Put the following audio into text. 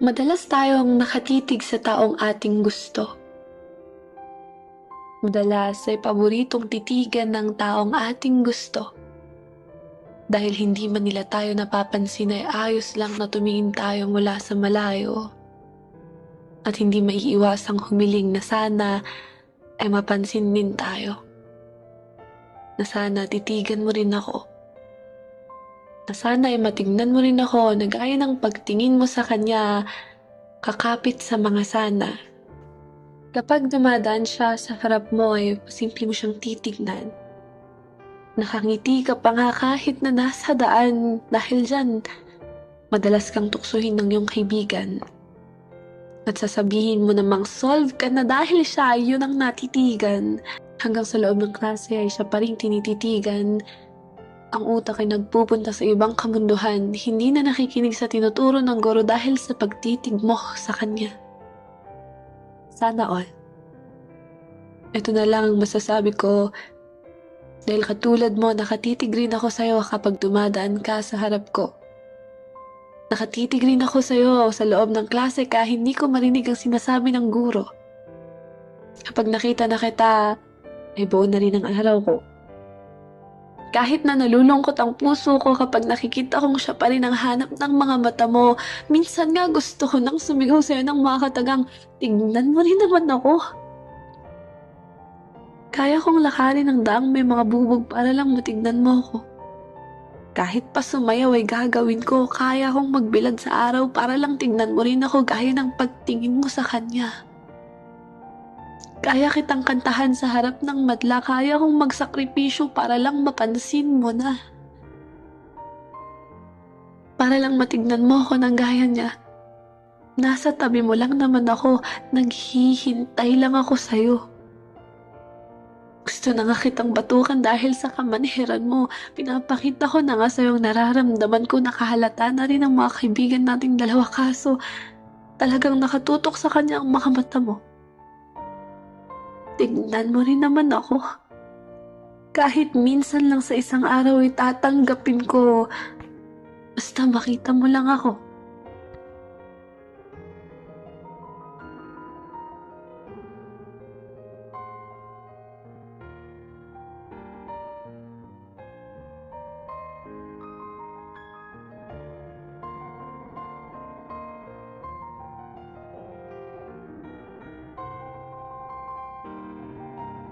Madalas tayong nakatitig sa taong ating gusto. Madalas ay paboritong titigan ng taong ating gusto. Dahil hindi man nila tayo napapansin ay ayos lang na tumingin tayo mula sa malayo. At hindi maiiwasang humiling na sana ay mapansin din tayo. Na sana titigan mo rin ako. Na sana ay matignan mo rin ako na gaya ng pagtingin mo sa kanya kakapit sa mga sana. Kapag dumadaan siya sa harap mo ay simple mo siyang titignan. Nakangiti ka pa nga kahit na nasa daan dahil dyan madalas kang tuksuhin ng iyong kaibigan. At sasabihin mo namang solve ka na dahil siya yun ang natitigan. Hanggang sa loob ng klase ay siya pa rin tinititigan. Ang utak ay nagpupunta sa ibang kamunduhan, hindi na nakikinig sa tinuturo ng guro dahil sa pagtitig mo sa kanya. Sana all. Ito na lang ang masasabi ko dahil katulad mo, nakatitig rin ako sa'yo kapag dumadaan ka sa harap ko. Nakatitig rin ako sa'yo sa loob ng klase ka hindi ko marinig ang sinasabi ng guro. Kapag nakita na kita, ay buo na rin ang araw ko. Kahit na nalulungkot ang puso ko kapag nakikita kong siya pa rin ang hanap ng mga mata mo, minsan nga gusto ko nang sumigaw sa'yo ng mga katagang, tignan mo rin naman ako. Kaya kong lakarin ang daang may mga bubog para lang matignan mo ako. Kahit pa sumayaw ay gagawin ko, kaya kong magbilad sa araw para lang tignan mo rin ako gaya ng pagtingin mo sa kanya. Kaya kitang kantahan sa harap ng madla, kaya kong magsakripisyo para lang mapansin mo na. Para lang matignan mo ako ng gaya niya. Nasa tabi mo lang naman ako, naghihintay lang ako sa'yo. Gusto na nga kitang batukan dahil sa kamanihiran mo. Pinapakita ko na nga sa'yo ang nararamdaman ko nakahalata na rin ang mga kaibigan nating dalawa kaso talagang nakatutok sa kanya ang mga mata mo. Tignan mo rin naman ako. Kahit minsan lang sa isang araw ay tatanggapin ko. Basta makita mo lang ako.